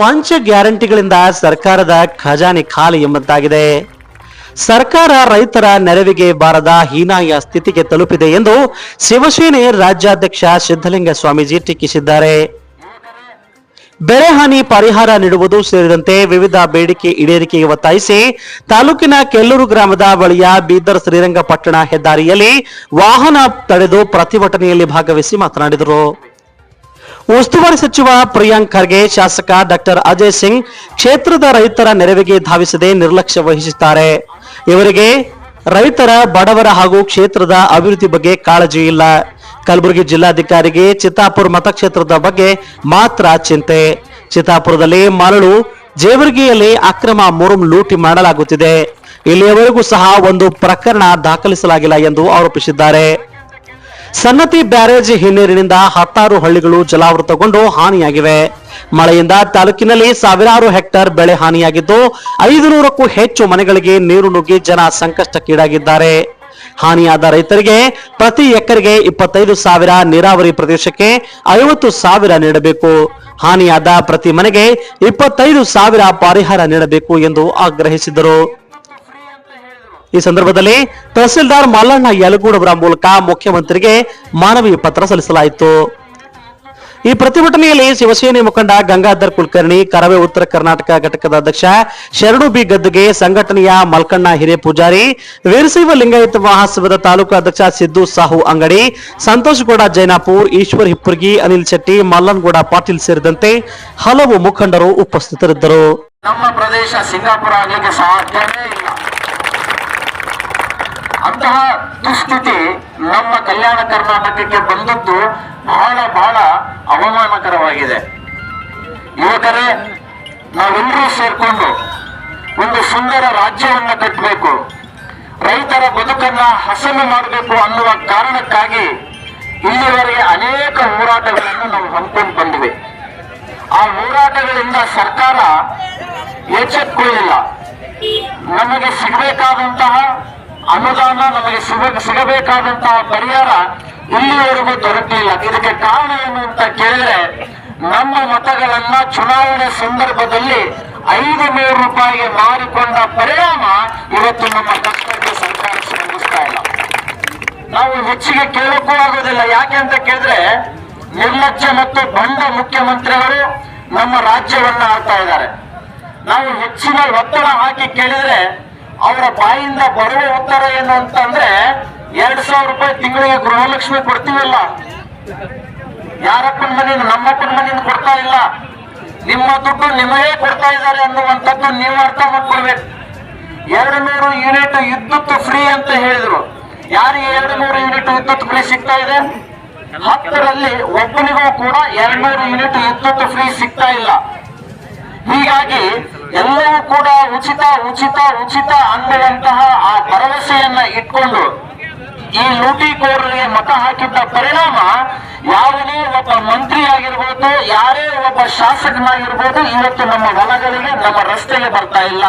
ಪಂಚ ಗ್ಯಾರಂಟಿಗಳಿಂದ ಸರ್ಕಾರದ ಖಜಾನೆ ಖಾಲಿ ಎಂಬಂತಾಗಿದೆ. ಸರ್ಕಾರ ರೈತರ ನೆರವಿಗೆ ಬಾರದ ಹೀನಾಯ ಸ್ಥಿತಿಗೆ ತಲುಪಿದೆ ಎಂದು ಶಿವಸೇನೆ ರಾಜ್ಯಾಧ್ಯಕ್ಷ ಸಿದ್ದಲಿಂಗ ಸ್ವಾಮೀಜಿ ಟೀಕಿಸಿದ್ದಾರೆ. ಬೆಳೆ ಹಾನಿ ಪರಿಹಾರ ನೀಡುವುದು ಸೇರಿದಂತೆ ವಿವಿಧ ಬೇಡಿಕೆ ಈಡೇರಿಕೆಗೆ ಒತ್ತಾಯಿಸಿ ತಾಲೂಕಿನ ಕೆಲ್ಲೂರು ಗ್ರಾಮದ ಬಳಿಯ ಬೀದರ್ ಶ್ರೀರಂಗಪಟ್ಟಣ ಹೆದ್ದಾರಿಯಲ್ಲಿ ವಾಹನ ತಡೆದು ಪ್ರತಿಭಟನೆಯಲ್ಲಿ ಭಾಗವಹಿಸಿ ಮಾತನಾಡಿದರು. ಉಸ್ತುವಾರಿ ಸಚಿವ ಪ್ರಿಯಾಂಕ್ ಖರ್ಗೆ, ಶಾಸಕ ಡಾಕ್ಟರ್ ಅಜಯ್ ಸಿಂಗ್ ಕ್ಷೇತ್ರದ ರೈತರ ನೆರವಿಗೆ ಧಾವಿಸದೆ ನಿರ್ಲಕ್ಷ್ಯ ವಹಿಸುತ್ತಾರೆ. ಇವರಿಗೆ ರೈತರ ಬಡವರ ಹಾಗೂ ಕ್ಷೇತ್ರದ ಅಭಿವೃದ್ಧಿ ಬಗ್ಗೆ ಕಾಳಜಿ ಇಲ್ಲ. ಕಲಬುರಗಿ ಜಿಲ್ಲಾಧಿಕಾರಿಗೆ ಚಿತ್ತಾಪುರ ಮತಕ್ಷೇತ್ರದ ಬಗ್ಗೆ ಮಾತ್ರ ಚಿಂತೆ. ಚಿತ್ತಾಪುರದಲ್ಲಿ ಮರಳು ಜೇವರ್ಗಿಯಲ್ಲಿ ಅಕ್ರಮ ಮುರುಮ್ ಲೂಟಿ ಮಾಡಲಾಗುತ್ತಿದೆ. ಇಲ್ಲಿಯವರೆಗೂ ಸಹ ಒಂದು ಪ್ರಕರಣ ದಾಖಲಿಸಲಾಗಿಲ್ಲ ಎಂದು ಆರೋಪಿಸಿದ್ದಾರೆ. ಸನ್ನತಿ ಬ್ಯಾರೇಜ್ ಹಿನ್ನೀರಿನಿಂದ ಹತ್ತಾರು ಹಳ್ಳಿಗಳು ಜಲಾವೃತಗೊಂಡು ಹಾನಿಯಾಗಿವೆ. ಮಳೆಯಿಂದ ತಾಲೂಕಿನಲ್ಲಿ ಸಾವಿರಾರು ಹೆಕ್ಟೇರ್ ಬೆಳೆ ಹಾನಿಯಾಗಿದ್ದು ಐದು ನೂರಕ್ಕೂ ಹೆಚ್ಚು ಮನೆಗಳಿಗೆ ನೀರು ನುಗ್ಗಿ ಜನ ಸಂಕಷ್ಟಕ್ಕೀಡಾಗಿದ್ದಾರೆ. ಹಾನಿಯಾದ ರೈತರಿಗೆ ಪ್ರತಿ ಎಕರೆಗೆ ಇಪ್ಪತ್ತೈದು ಸಾವಿರ ನೀರಾವರಿ ಪ್ರದೇಶಕ್ಕೆ ಐವತ್ತು ಸಾವಿರ ನೀಡಬೇಕು. ಹಾನಿಯಾದ ಪ್ರತಿ ಮನೆಗೆ ಇಪ್ಪತ್ತೈದು ಸಾವಿರ ಪರಿಹಾರ ನೀಡಬೇಕು ಎಂದು ಆಗ್ರಹಿಸಿದರು. ಈ ಸಂದರ್ಭದಲ್ಲಿ ತಹಸೀಲ್ದಾರ್ ಮಲ್ಲಣ್ಣ ಯಲಗೂಡ್ ಅವರ ಮೂಲಕ ಮುಖ್ಯಮಂತ್ರಿಗೆ ಮಾನವೀಯ ಪತ್ರ ಸಲ್ಲಿಸಲಾಯಿತು. ಈ ಪ್ರತಿಭಟನೆಯಲ್ಲಿ ಶಿವಸೇನೆ ಮುಖಂಡ ಗಂಗಾಧರ್ ಕುಲಕರ್ಣಿ, ಕರವೇ ಉತ್ತರ ಕರ್ನಾಟಕ ಘಟಕದ ಅಧ್ಯಕ್ಷ ಶರಣು ಬಿ. ಗದ್ದುಗೆ, ಸಂಘಟನೆಯ ಮಲ್ಕಣ್ಣ ಹಿರೇಪೂಜಾರಿ ವೀರಶೈವ ಲಿಂಗಾಯತ ಮಹಾಸಭದ ತಾಲೂಕು ಅಧ್ಯಕ್ಷ ಸಿದ್ದು ಸಾಹು ಅಂಗಡಿ, ಸಂತೋಷಗೌಡ ಜೈನಾಪುರ್, ಈಶ್ವರ್ ಹಿಪ್ಪರ್ಗಿ, ಅನಿಲ್ ಶೆಟ್ಟಿ, ಮಲ್ಲನ್ಗೌಡ ಪಾಟೀಲ್ ಸೇರಿದಂತೆ ಹಲವು ಮುಖಂಡರು ಉಪಸ್ಥಿತರಿದ್ದರು. ನಮ್ಮ ಪ್ರದೇಶ ಸಿಂಗಾಪುರ ಆಗಲಿಕ್ಕೆ ಸಾಧ್ಯವೇ ಇಲ್ಲ. ಅಂತಹ ದುಸ್ಥಿತಿ ನಮ್ಮ ಕಲ್ಯಾಣ ಕರ್ನಾಟಕಕ್ಕೆ ಬಂದದ್ದು ಬಹಳ ಬಹಳ ಅವಮಾನಕರವಾಗಿದೆ. ಯುವಕರೇ, ನಾವೆಲ್ಲರೂ ಸೇರ್ಕೊಂಡು ಒಂದು ಸುಂದರ ರಾಜ್ಯವನ್ನು ಕಟ್ಟಬೇಕು ರೈತರ ಬದುಕನ್ನ ಹಸನು ಮಾಡಬೇಕು ಅನ್ನುವ ಕಾರಣಕ್ಕಾಗಿ ಇಲ್ಲಿವರೆಗೆ ಅನೇಕ ಹೋರಾಟಗಳನ್ನು ನಾವು ಹಮ್ಮಿಕೊಂಡು ಬಂದಿವೆ. ಆ ಹೋರಾಟಗಳಿಂದ ಸರ್ಕಾರ ಎಚ್ಚೆತ್ತುಕೊಳ್ಳಿಲ್ಲ ನಮಗೆ ಸಿಗಬೇಕಾದಂತಹ ಅನುದಾನ ನಮಗೆ ಸಿಗ ಸಿಗಬೇಕಾದಂತಹ ಪರಿಹಾರ ಇಲ್ಲಿವರೆಗೂ ದೊರಕಲಿಲ್ಲ ಇದಕ್ಕೆ ಕಾರಣ ಏನು ಅಂತ ಕೇಳಿದ್ರೆ, ನಮ್ಮ ಮತಗಳನ್ನ ಚುನಾವಣೆ ಸಂದರ್ಭದಲ್ಲಿ ಐದು ನೂರು ರೂಪಾಯಿಗೆ ಮಾರಿಕೊಂಡ ಪರಿಣಾಮ ಇವತ್ತು ನಮ್ಮ ಕಷ್ಟಕ್ಕೆ ಸರ್ಕಾರ ಸ್ಪಂದಿಸ್ತಾ ಇಲ್ಲ. ನಾವು ಹೆಚ್ಚಿಗೆ ಕೇಳಕ್ಕೂ ಆಗೋದಿಲ್ಲ. ಯಾಕೆ ಅಂತ ಕೇಳಿದ್ರೆ ನಿರ್ಲಕ್ಷ್ಯ ಮತ್ತು ಬಂಡ ಮುಖ್ಯಮಂತ್ರಿಗಳು ನಮ್ಮ ರಾಜ್ಯವನ್ನ ಆಳ್ತಾ ಇದ್ದಾರೆ. ನಾವು ಹೆಚ್ಚಿನ ಒತ್ತಡ ಹಾಕಿ ಕೇಳಿದ್ರೆ ಅವರ ಬಾಯಿಂದ ಬರುವ ಉತ್ತರ ಏನು ಅಂತಂದ್ರೆ ಎರಡ್ ಸಾವಿರ ರೂಪಾಯಿ ತಿಂಗಳಿಗೆ ಗೃಹಲಕ್ಷ್ಮಿ ಕೊಡ್ತೀವಲ್ಲ? ಯಾರಪ್ಪನ ಮನೆಯಿಂದ, ನಮ್ಮಪ್ಪನ ಮನೆಯಿಂದ ಕೊಡ್ತಾ ಇಲ್ಲ. ನಿಮ್ಮ ದುಡ್ಡು ನಿಮಗೇ ಕೊಡ್ತಾ ಇದ್ದಾರೆ ಅನ್ನುವಂಥದ್ದು ನೀವು ಅರ್ಥ ಮಾಡ್ಕೊಳ್ಬೇಕು. ಎರಡು ನೂರು ಯೂನಿಟ್ ವಿದ್ಯುತ್ ಫ್ರೀ ಅಂತ ಹೇಳಿದ್ರು. ಯಾರಿಗೆ ಎರಡು ನೂರು ಯೂನಿಟ್ ವಿದ್ಯುತ್ ಫ್ರೀ ಸಿಗ್ತಾ ಇದೆ? ಹತ್ತರಲ್ಲಿ ಒಬ್ಬನಿಗೂ ಕೂಡ ಎರಡು ನೂರು ಯೂನಿಟ್ ವಿದ್ಯುತ್ ಫ್ರೀ ಸಿಗ್ತಾ ಇಲ್ಲ. ಹೀಗಾಗಿ ಎಲ್ಲವೂ ಕೂಡ ಉಚಿತ ಉಚಿತ ಉಚಿತ ಅನ್ನುವಂತಹ ಆ ಭರವಸೆಯನ್ನ ಇಟ್ಕೊಂಡು ಈ ಲೂಟಿಕೋರರಿಗೆ ಮತ ಹಾಕಿದ್ದ ಪರಿಣಾಮ ಯಾವುದೇ ಒಬ್ಬ ಮಂತ್ರಿ ಆಗಿರ್ಬೋದು, ಯಾರೇ ಒಬ್ಬ ಶಾಸಕನಾಗಿರ್ಬೋದು, ಇವತ್ತು ನಮ್ಮ ಹೊಲಗಳಿಗೆ ನಮ್ಮ ರಸ್ತೆಗೆ ಬರ್ತಾ ಇಲ್ಲ